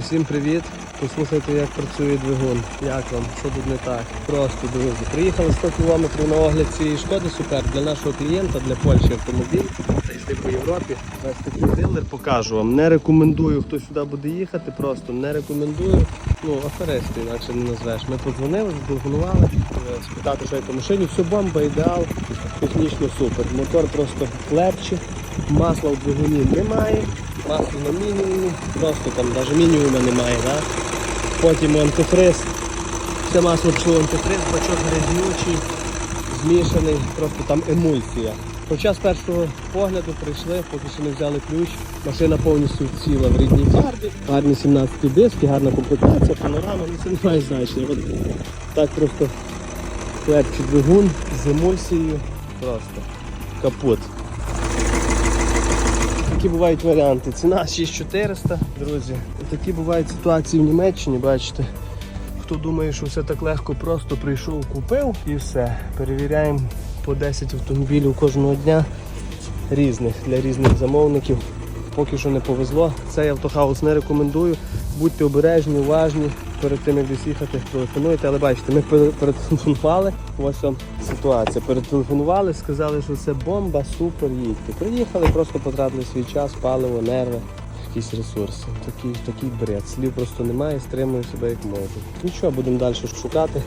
Всім привіт! Послухайте, як працює двигун. Як вам? Що тут не так? Просто друзі. Приїхали 100 км на огляд цієї шкоди супер для нашого клієнта, для Польщі автомобіль. Та по Європі. Ось такий дилер покажу вам. Не рекомендую, хто сюди буде їхати, просто не рекомендую. Ну, аферисти, інакше не назвеш. Ми подзвонили, зателефонували, е, спитати, що є по машині. Все бомба, ідеал, технічно супер. Мотор просто клепче, масла в двигуні немає, масло на мінімумі, просто там навіть мінімуму немає. Да? Потім антифриз. Це масло пішло антифриз, бачок грязнючий, змішаний, просто там емульсія. Хоча з першого погляду прийшли, поки що не взяли ключ. Машина повністю ціла в рідній фарбі. Гарні 17 диски, гарна комплектація, панорама, ну це не має значення. От так просто клепчий двигун з емульсією. Просто капут. Такі бувають варіанти. Ціна 6400, друзі. Такі бувають ситуації в Німеччині, бачите. Хто думає, що все так легко, просто прийшов, купив і все. Перевіряємо по 10 автомобілів кожного дня різних для різних замовників. Поки що не повезло. Цей автохаус не рекомендую. Будьте обережні, уважні. Перед тим як десь їхати, телефонуйте. Але бачите, ми перетелефонували. Ось вам ситуація. Перетелефонували, сказали, що це бомба, супер, їдьте. Приїхали, просто потратили свій час, паливо, нерви, якісь ресурси. Такий, такий бред. Слів просто немає, стримую себе як можу. Нічого, будемо далі шукати.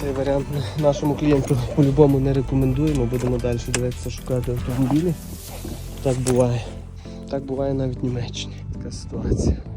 Цей варіант нашому клієнту по-любому не рекомендуємо. Будемо далі дивитися, шукати автомобілі. Так буває. Так буває навіть в Німеччині. Така ситуація.